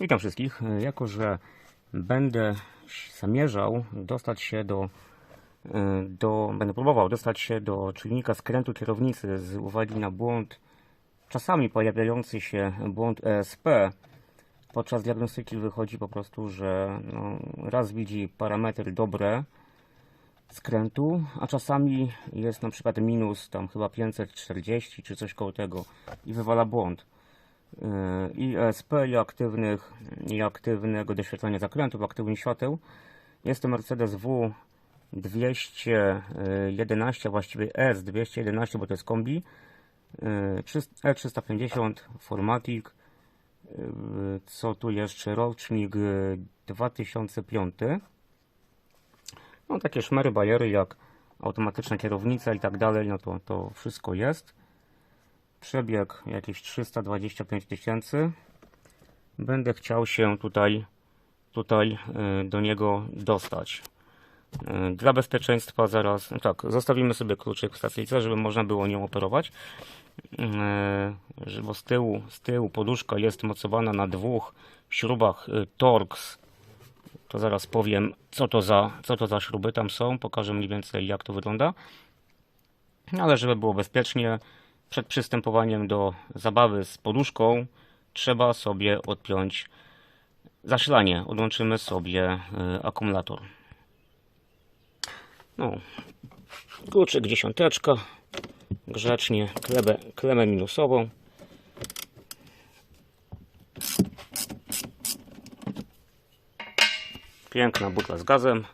Witam wszystkich. Jako, że będę zamierzał dostać się do, do będę próbował dostać się do czujnika skrętu kierownicy z uwagi na błąd, czasami pojawiający się błąd ESP, podczas diagnostyki wychodzi po prostu, że no, raz widzi parametry dobre skrętu, a czasami jest na przykład minus tam chyba 540 czy coś koło tego i wywala błąd i ESP i aktywnych i aktywnego doświetlania zakrętów, aktywnych świateł. Jest to Mercedes W 211, właściwie S211, bo to jest kombi. E E350 Formatic. Co tu jeszcze? Rocznik 2005. No takie szmery, bajery jak automatyczna kierownica i tak dalej, no to, to wszystko jest. Przebieg jakieś 325 tysięcy. Będę chciał się tutaj, tutaj y, do niego dostać. Y, Dla bezpieczeństwa zaraz, tak, zostawimy sobie kluczyk w stacyjce, żeby można było nią operować. Że- Bo z tyłu, z tyłu poduszka jest mocowana na dwóch śrubach Torx. To zaraz powiem, co to za, co to za śruby tam są. Pokażę mniej więcej, jak to wygląda. Ale żeby było bezpiecznie, przed przystępowaniem do zabawy z poduszką trzeba sobie odpiąć zasilanie. Odłączymy sobie y, akumulator. No, kluczyk dziesiąteczka, grzecznie, klemę, klemę minusową. Piękna butla z gazem.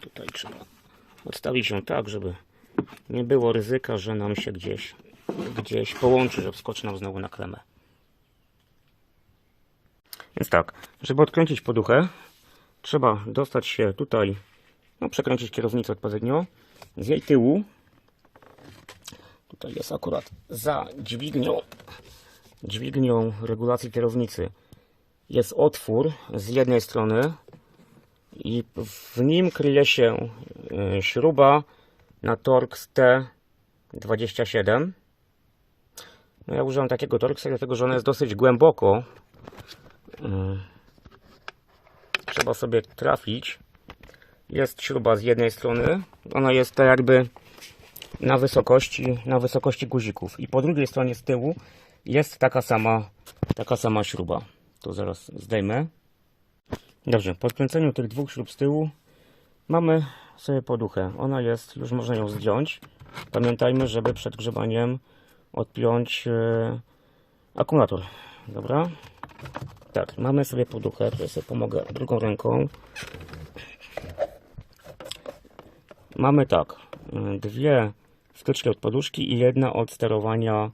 Tutaj trzeba odstawić ją tak, żeby nie było ryzyka, że nam się gdzieś, gdzieś połączy, że wskoczy nam znowu na klemę. Więc tak, żeby odkręcić poduchę, trzeba dostać się tutaj, no przekręcić kierownicę odpowiednio, z jej tyłu, tutaj jest akurat za dźwignią, dźwignią regulacji kierownicy, jest otwór z jednej strony i w nim kryje się y, śruba na Torx T27. No ja użyłem takiego Torxa, dlatego że ono jest dosyć głęboko. Yy, Trzeba sobie trafić. Jest śruba z jednej strony. Ona jest tak jakby na wysokości, na wysokości guzików. I po drugiej stronie z tyłu jest taka sama, taka sama śruba. To zaraz zdejmę. Dobrze, po odkręceniu tych dwóch śrub z tyłu mamy sobie poduchę. Ona jest, już można ją zdjąć. Pamiętajmy, żeby przed grzebaniem odpiąć e, akumulator. Dobra? Tak, mamy sobie poduchę. Tutaj sobie pomogę drugą ręką. Mamy tak, e, dwie wtyczki od poduszki i jedna od sterowania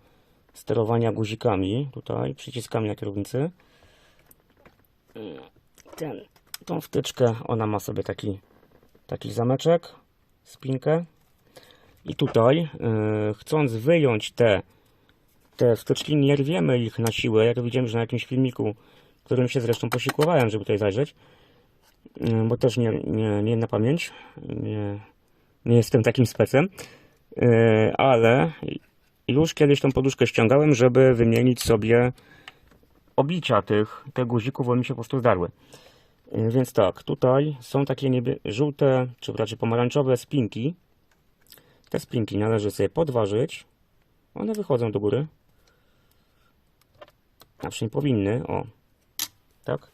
sterowania guzikami, tutaj przyciskami na kierownicy. E, Ten, tą wtyczkę, ona ma sobie taki taki zameczek, spinkę. I tutaj, yy, chcąc wyjąć te, te wtyczki, nie rwiemy ich na siłę. Jak widziałem, że na jakimś filmiku, którym się zresztą posiłkowałem, żeby tutaj zajrzeć, yy, bo też nie, nie, nie na pamięć, nie, nie jestem takim specem, yy, ale już kiedyś tą poduszkę ściągałem, żeby wymienić sobie oblicia tych, tych guzików, bo mi się po prostu zdarły. Y, Więc tak, tutaj są takie niebie- żółte, czy raczej pomarańczowe spinki. Te spinki należy sobie podważyć. One wychodzą do góry. A przynajmniej powinny, o. Tak.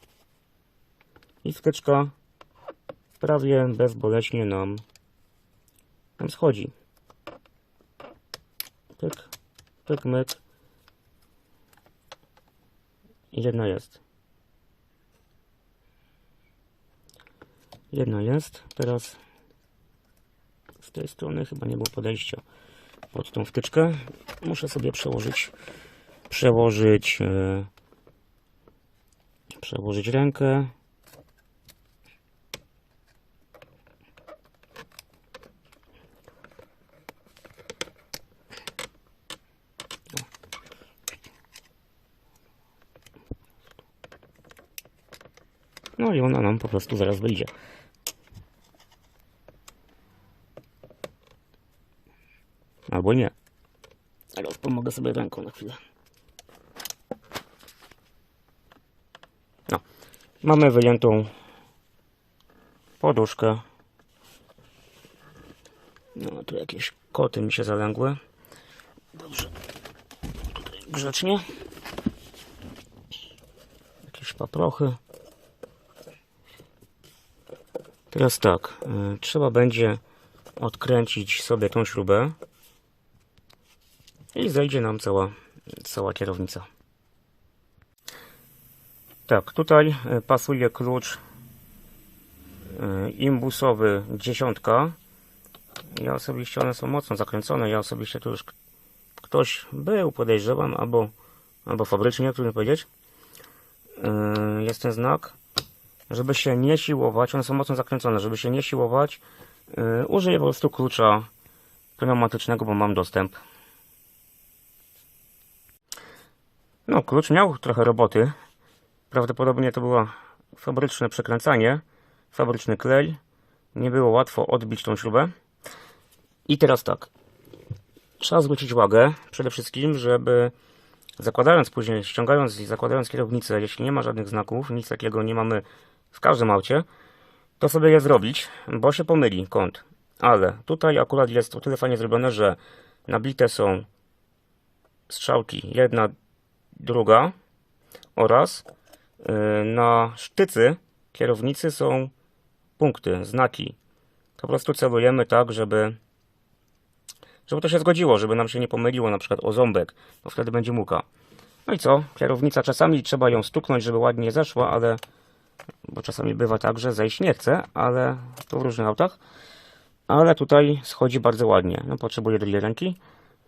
I wtyczka prawie bezboleśnie nam, nam schodzi. Pyk, pyk, myk. I jedna jest. Jedna jest. Teraz z tej strony chyba nie było podejścia pod tą wtyczkę. Muszę sobie przełożyć przełożyć e, przełożyć rękę. po prostu zaraz wyjdzie. Albo nie. Ale pomogę sobie ręką na chwilę. No. Mamy wyjętą poduszkę. No, tu jakieś koty mi się zalęgły. Dobrze. Tutaj grzecznie. Jakieś paprochy. Teraz tak, y, trzeba będzie odkręcić sobie tą śrubę i zejdzie nam cała, cała kierownica. Tak, tutaj y, pasuje klucz y, imbusowy dziesiątka. Ja osobiście one są mocno zakręcone. Ja osobiście tu już ktoś był, podejrzewam, albo, albo fabrycznie, trudno powiedzieć. Jest ten znak, żeby się nie siłować. One są mocno zakręcone, żeby się nie siłować. Yy, Użyję po prostu klucza pneumatycznego, bo mam dostęp. No, klucz miał trochę roboty. Prawdopodobnie to było fabryczne przekręcanie, fabryczny klej. Nie było łatwo odbić tą śrubę. I teraz tak. Trzeba zwrócić uwagę przede wszystkim, żeby zakładając później, ściągając i zakładając kierownicę, jeśli nie ma żadnych znaków, nic takiego nie mamy w każdym aucie, to sobie je zrobić, bo się pomyli kąt. Ale tutaj akurat jest o tyle fajnie zrobione, że nabite są strzałki jedna, druga oraz yy, na sztycy kierownicy są punkty, znaki. Po prostu celujemy tak, żeby żeby to się zgodziło, żeby nam się nie pomyliło na przykład o ząbek, bo wtedy będzie muka. No i co? Kierownica czasami trzeba ją stuknąć, żeby ładnie zeszła, ale bo czasami bywa tak, że zejść nie chce, ale to w różnych autach. Ale tutaj schodzi bardzo ładnie. No potrzebuję drugiej ręki,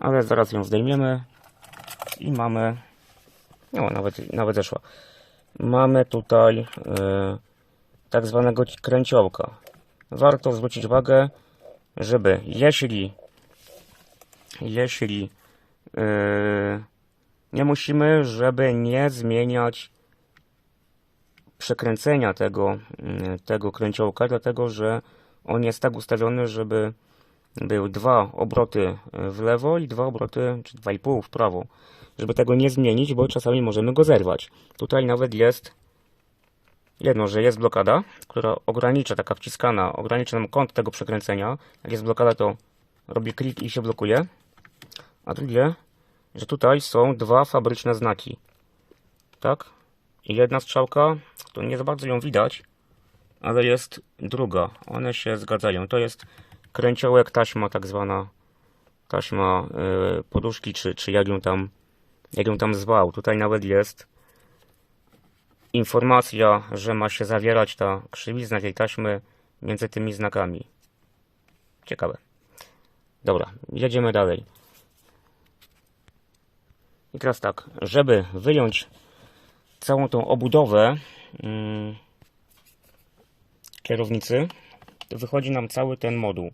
ale zaraz ją zdejmiemy i mamy no nawet, nawet zeszła. Mamy tutaj e, tak zwanego kręciołka. Warto zwrócić uwagę, żeby jeśli jeśli yy, nie musimy, żeby nie zmieniać przekręcenia tego, yy, tego kręciołka, dlatego że on jest tak ustawiony, żeby były dwa obroty w lewo i dwa obroty, czy dwa i pół w prawo. Żeby tego nie zmienić, bo czasami możemy go zerwać. Tutaj nawet jest jedno, że jest blokada, która ogranicza, taka wciskana, ogranicza nam kąt tego przekręcenia. Jak jest blokada, to robi klik i się blokuje. A drugie, że tutaj są dwa fabryczne znaki. Tak? Jedna strzałka, to nie za bardzo ją widać, ale jest druga. One się zgadzają. To jest kręciołek, taśma tak zwana, taśma yy, poduszki, czy, czy jak ją tam, jak ją tam zwał. Tutaj nawet jest informacja, że ma się zawierać ta krzywizna tej taśmy między tymi znakami. Ciekawe. Dobra, jedziemy dalej. I teraz tak, żeby wyjąć całą tą obudowę mm, kierownicy, wychodzi nam cały ten moduł. Y,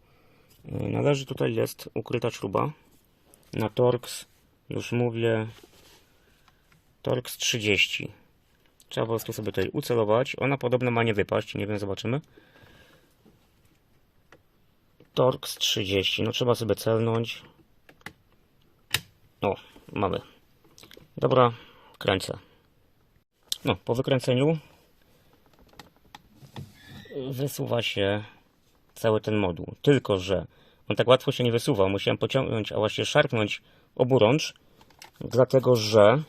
Należy tutaj jest ukryta śruba na Torx, już mówię, Torx 30. Trzeba po prostu sobie tutaj ucelować. Ona podobno ma nie wypaść, nie wiem, zobaczymy. Torx 30, no trzeba sobie celnąć. O, mamy. Dobra, kręcę. No, po wykręceniu wysuwa się cały ten moduł. Tylko, że on tak łatwo się nie wysuwa. Musiałem pociągnąć, a właściwie szarpnąć oburącz, dlatego że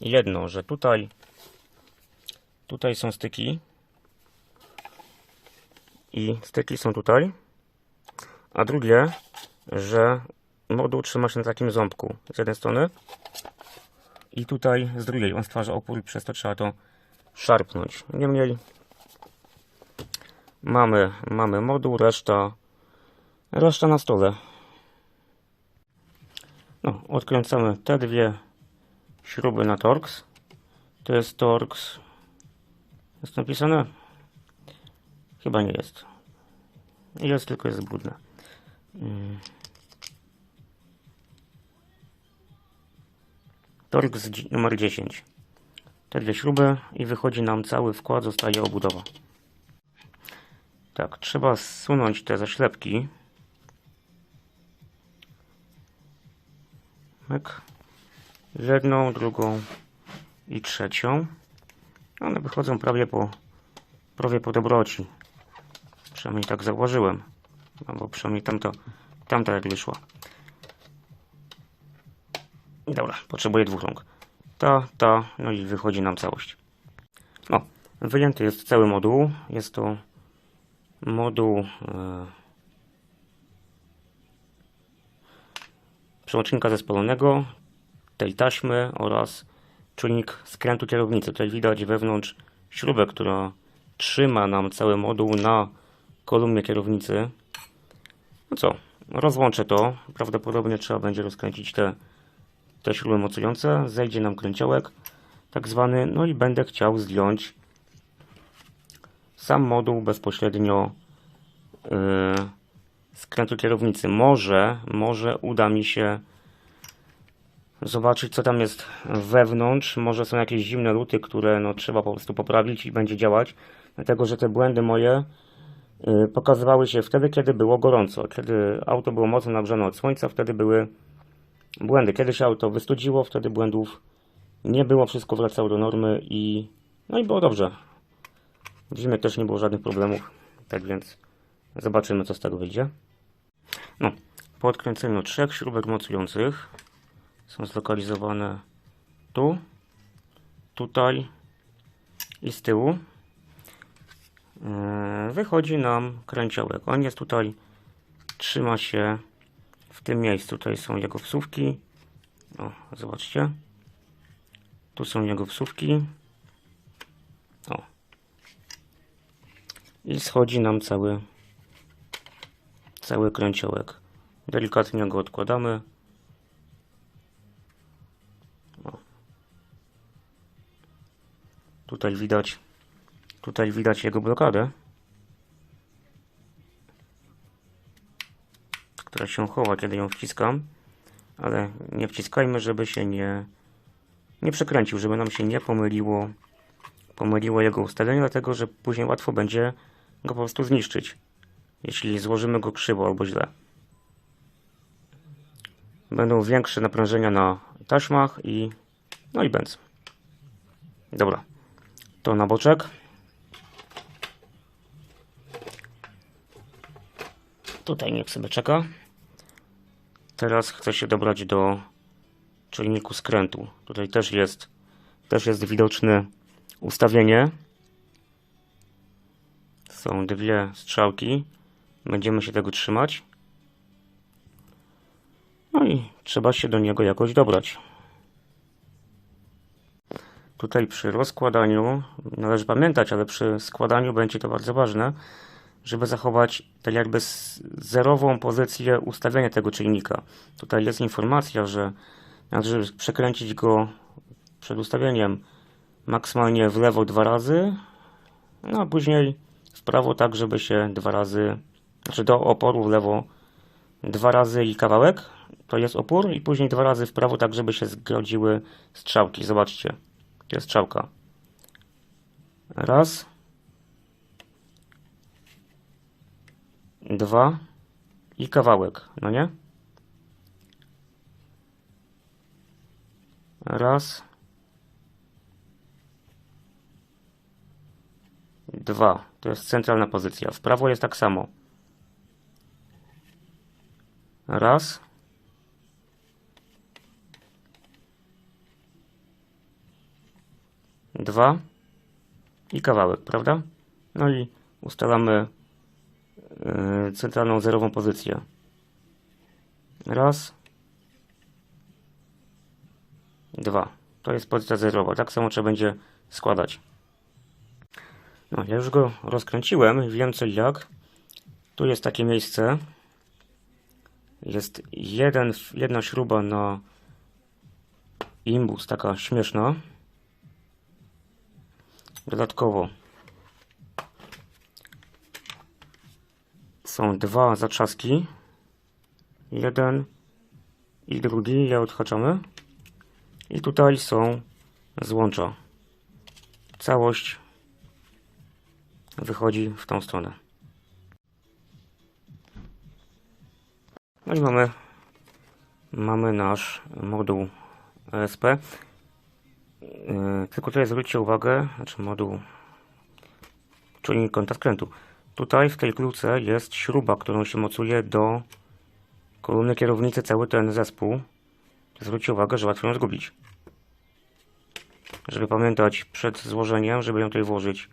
jedno, że tutaj tutaj są styki i styki są tutaj, a drugie, że moduł trzyma się na takim ząbku z jednej strony i tutaj z drugiej on stwarza opór przez to trzeba to szarpnąć. Niemniej mamy, mamy moduł, reszta, reszta na stole. No, odkręcamy te dwie śruby na Torx. To jest Torx. Jest napisane? Chyba nie jest. Jest, tylko jest brudne. Torx numer 10. Te dwie śruby i wychodzi nam cały wkład, zostaje obudowa. Tak, trzeba zsunąć te zaślepki. Tak. Jedną, drugą i trzecią. One wychodzą prawie po prawie po dobroci. Przynajmniej tak zauważyłem. Albo przynajmniej tamto, tamta jak wyszła. Dobra, potrzebuję dwóch rąk. Ta, ta, no i wychodzi nam całość. O, wyjęty jest cały moduł. Jest to moduł e, przełącznika zespolonego, tej taśmy oraz czujnik skrętu kierownicy. Tutaj widać wewnątrz śrubę, która trzyma nam cały moduł na kolumnie kierownicy. No co, rozłączę to. Prawdopodobnie trzeba będzie rozkręcić te, te śruby mocujące. Zejdzie nam kręciołek tak zwany. No i będę chciał zdjąć sam moduł bezpośrednio yy, skrętu kierownicy. Może, może uda mi się zobaczyć, co tam jest wewnątrz. Może są jakieś zimne luty, które no, trzeba po prostu poprawić i będzie działać. Dlatego, że te błędy moje y, pokazywały się wtedy, kiedy było gorąco. Kiedy auto było mocno nagrzane od słońca, wtedy były błędy. Kiedy się auto wystudziło, wtedy błędów nie było. Wszystko wracało do normy i no i było dobrze. W zimie też nie było żadnych problemów. Tak więc zobaczymy, co z tego wyjdzie. No, po odkręceniu trzech śrubek mocujących są zlokalizowane tu, tutaj i z tyłu. Yy, Wychodzi nam kręciołek. On jest tutaj, trzyma się tym miejscu. Tutaj są jego wsówki. O, zobaczcie. Tu są jego wsówki. O. I schodzi nam cały cały kręciołek. Delikatnie go odkładamy. Tutaj widać, tutaj widać jego blokadę, która się chowa, kiedy ją wciskam, ale nie wciskajmy, żeby się nie, nie przekręcił, żeby nam się nie pomyliło, pomyliło jego ustawienie, dlatego że później łatwo będzie go po prostu zniszczyć, jeśli złożymy go krzywo albo źle. Będą większe naprężenia na taśmach i no i bęc. Dobra to na boczek. Tutaj niech sobie czeka. Teraz chcę się dobrać do czujniku skrętu. Tutaj też jest, też jest widoczne ustawienie. Są dwie strzałki. Będziemy się tego trzymać. No i trzeba się do niego jakoś dobrać. Tutaj przy rozkładaniu należy pamiętać, ale przy składaniu będzie to bardzo ważne, żeby zachować tak jakby zerową pozycję ustawienia tego czynnika. Tutaj jest informacja, że należy przekręcić go przed ustawieniem maksymalnie w lewo dwa razy, no a później w prawo tak, żeby się dwa razy, znaczy do oporu w lewo dwa razy i kawałek, to jest opór i później dwa razy w prawo tak, żeby się zgodziły strzałki. Zobaczcie. Jest strzałka. Raz. Dwa. I kawałek, no nie? Raz. Dwa. To jest centralna pozycja. W prawo jest tak samo. Raz. dwa i kawałek, prawda? No i ustalamy centralną zerową pozycję. Raz, dwa. To jest pozycja zerowa. Tak samo trzeba będzie składać. No, ja już go rozkręciłem, wiem co jak. Tu jest takie miejsce. Jest jeden, jedna śruba na imbus, taka śmieszna. Dodatkowo są dwa zatrzaski. Jeden i drugi. Je odhaczamy. I tutaj są złącza. Całość wychodzi w tą stronę. No i mamy, mamy nasz moduł ESP. Yy, tylko tutaj zwróćcie uwagę, znaczy moduł czujnik kąta skrętu. Tutaj w tej kluce jest śruba, którą się mocuje do kolumny kierownicy cały ten zespół. Zwróćcie uwagę, że łatwo ją zgubić. Żeby pamiętać przed złożeniem, żeby ją tutaj włożyć.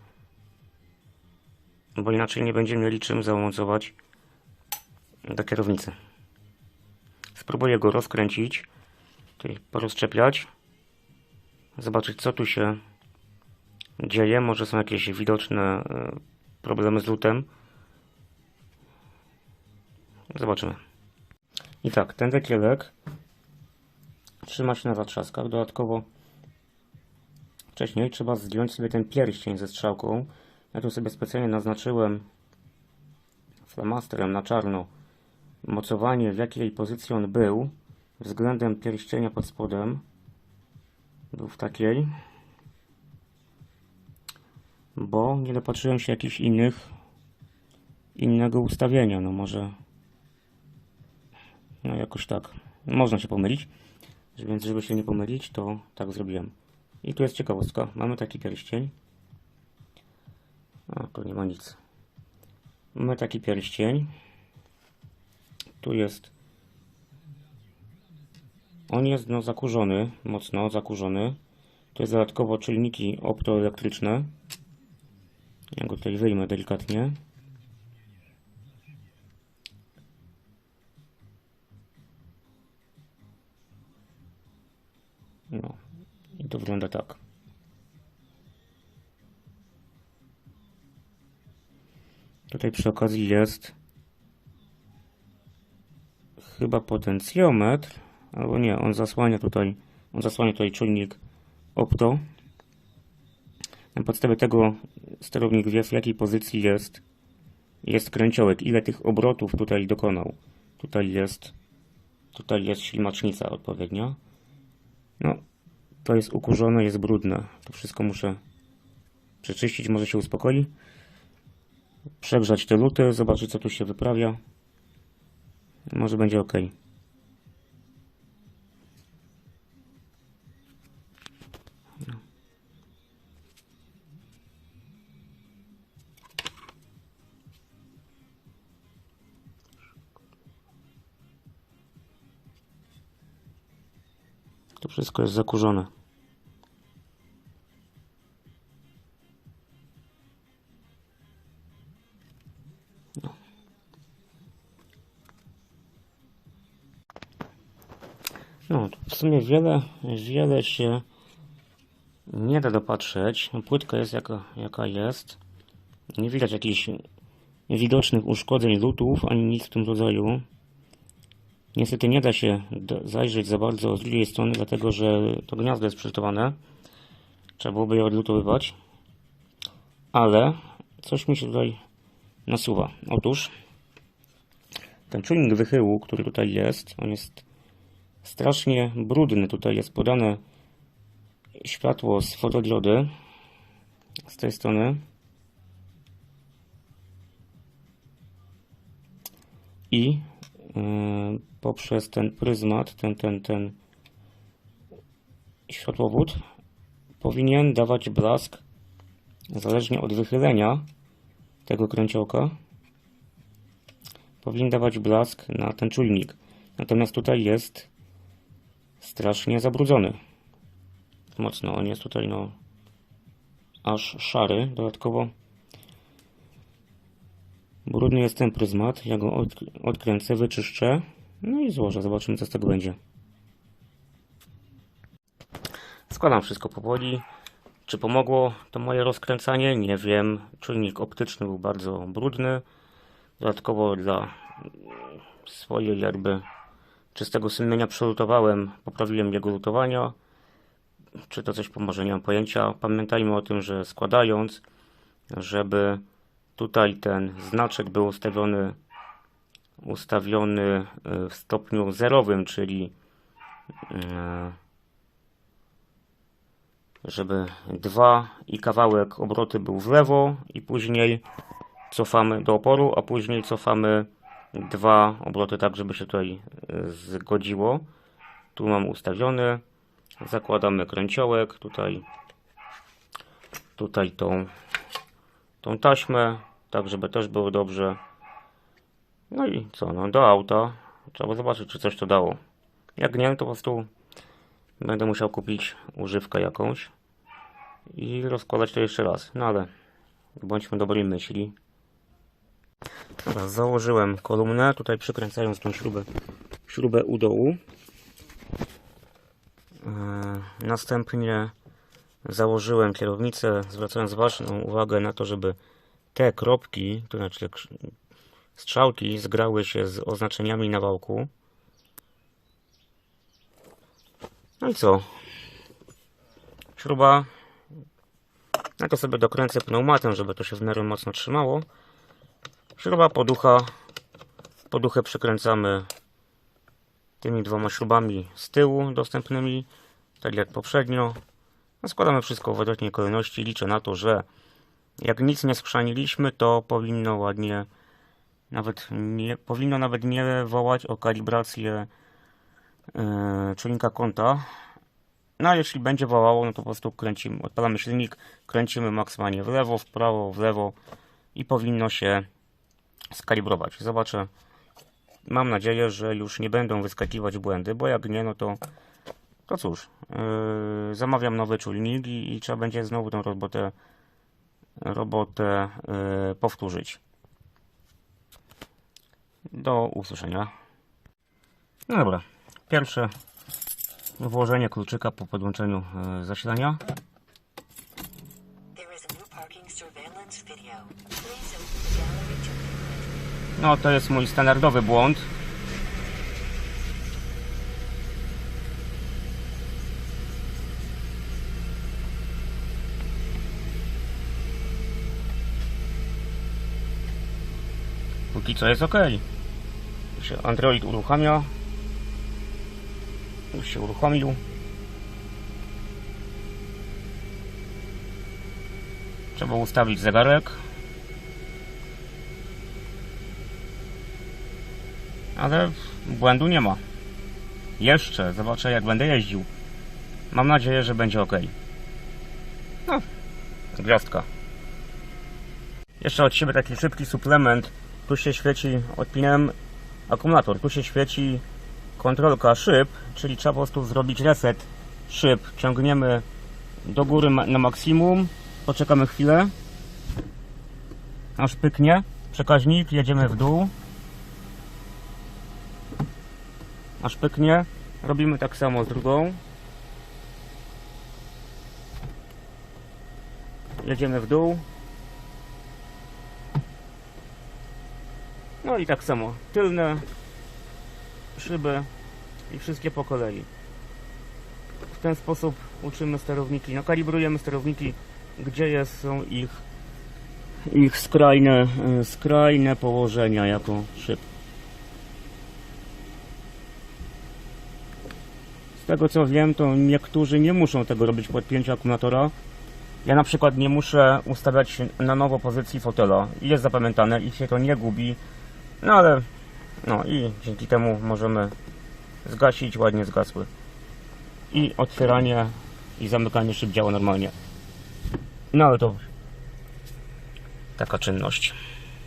Bo inaczej nie będziemy mieli czym zamocować do kierownicy. Spróbuję go rozkręcić, tutaj porozczepiać, zobaczyć co tu się dzieje. Może są jakieś widoczne e, problemy z lutem. Zobaczymy. I tak, ten dekielek trzyma się na zatrzaskach. Dodatkowo wcześniej trzeba zdjąć sobie ten pierścień ze strzałką. Ja tu sobie specjalnie naznaczyłem flamastrem na czarno mocowanie, w jakiej pozycji on był względem pierścienia pod spodem. Był w takiej. Bo nie dopatrzyłem się jakichś innych innego ustawienia. No może no jakoś tak. Można się pomylić. Więc żeby się nie pomylić, to tak zrobiłem. I tu jest ciekawostka. Mamy taki pierścień. A, tu nie ma nic. Mamy taki pierścień. Tu jest. On jest no, zakurzony, mocno zakurzony. Tu jest dodatkowo czujniki optoelektryczne. Ja go tutaj wyjmę delikatnie. No i to wygląda tak. Tutaj przy okazji jest chyba potencjometr, albo nie, on zasłania tutaj, on zasłania tutaj czujnik opto. Na podstawie tego sterownik wie w jakiej pozycji jest, jest kręciołek, ile tych obrotów tutaj dokonał. Tutaj jest, tutaj jest ślimacznica odpowiednia. No, to jest ukurzone, jest brudne. To wszystko muszę przeczyścić, może się uspokoi. Przegrzać te luty, zobaczyć co tu się wyprawia. Może będzie ok. Wszystko jest zakurzone. No, w sumie wiele, wiele się nie da dopatrzeć. No, płytka jest jaka, jaka jest. Nie widać jakichś widocznych uszkodzeń lutów, ani nic w tym rodzaju. Niestety nie da się zajrzeć za bardzo z drugiej strony, dlatego że to gniazdo jest przygotowane. Trzeba byłoby je odlutowywać. Ale coś mi się tutaj nasuwa. Otóż ten czujnik wychyłu, który tutaj jest, on jest strasznie brudny. Tutaj jest podane światło z fotodiody z tej strony. I poprzez ten pryzmat, ten, ten, ten światłowód powinien dawać blask zależnie od wychylenia tego kręciołka powinien dawać blask na ten czujnik. Natomiast tutaj jest strasznie zabrudzony. Mocno on jest tutaj no aż szary. Dodatkowo brudny jest ten pryzmat. Ja go odkręcę, wyczyszczę. No i złożę. Zobaczymy co z tego będzie. Składam wszystko powoli. Czy pomogło to moje rozkręcanie? Nie wiem. Czujnik optyczny był bardzo brudny. Dodatkowo dla swojej jakby czystego sumienia przelutowałem, poprawiłem jego lutowania. Czy to coś pomoże, nie mam pojęcia. Pamiętajmy o tym, że składając, żeby tutaj ten znaczek był ustawiony ustawiony e, w stopniu zerowym, czyli e, żeby dwa i kawałek obroty był w lewo i później cofamy do oporu, a później cofamy dwa obroty tak, żeby się tutaj e, zgodziło. Tu mam ustawiony. Zakładamy kręciołek. Tutaj, tutaj tą tą taśmę, tak żeby też było dobrze. No i co, no do auta. Trzeba zobaczyć, czy coś to dało. Jak nie, to po prostu będę musiał kupić używkę jakąś i rozkładać to jeszcze raz. No ale bądźmy dobrej myśli. Dobra, założyłem kolumnę, tutaj przykręcając tą śrubę, śrubę u dołu. Yy, Następnie założyłem kierownicę, zwracając Waszą uwagę na to, żeby te kropki, to znaczy strzałki zgrały się z oznaczeniami na wałku. No i co? Śruba. Ja to sobie dokręcę pneumatem, żeby to się w miarę mocno trzymało. Śruba poducha. Poduchę przykręcamy tymi dwoma śrubami z tyłu dostępnymi, tak jak poprzednio. No, składamy wszystko w odwrotnej kolejności. Liczę na to, że jak nic nie skrzaniliśmy, to powinno ładnie, nawet nie, powinno nawet nie wołać o kalibrację yy, czujnika kąta. No a jeśli będzie wołało, no to po prostu kręcimy, odpalamy silnik, kręcimy maksymalnie w lewo, w prawo, w lewo i powinno się skalibrować. Zobaczę. Mam nadzieję, że już nie będą wyskakiwać błędy, bo jak nie, no to to cóż, yy, zamawiam nowy czujnik i, i trzeba będzie znowu tę robotę robotę yy, powtórzyć. Do usłyszenia. No dobra, pierwsze włożenie kluczyka po podłączeniu yy, zasilania. No to jest mój standardowy błąd. Póki co jest ok. Już się Android uruchamia. Już się uruchomił. Trzeba ustawić zegarek. Ale błędu nie ma. Jeszcze zobaczę jak będę jeździł. Mam nadzieję, że będzie ok. No, gwiazdka. Jeszcze od siebie taki szybki suplement. Tu się świeci, odpinałem akumulator. Tu się świeci kontrolka szyb, czyli trzeba po prostu zrobić reset szyb. Ciągniemy do góry na maksimum. Poczekamy chwilę. Aż pyknie przekaźnik, jedziemy w dół. aż pyknie. Robimy tak samo z drugą. Jedziemy w dół. No i tak samo. Tylne szyby i wszystkie po kolei. W ten sposób uczymy sterowniki. No kalibrujemy sterowniki, gdzie są ich ich skrajne, e, skrajne położenia jako szyb. Z tego co wiem, to niektórzy nie muszą tego robić po odpięciu akumulatora. Ja na przykład nie muszę ustawiać na nowo pozycji fotela. Jest zapamiętane i się to nie gubi. No ale, no i dzięki temu możemy zgasić, ładnie zgasły. I otwieranie i zamykanie szyb działa normalnie. No ale to taka czynność.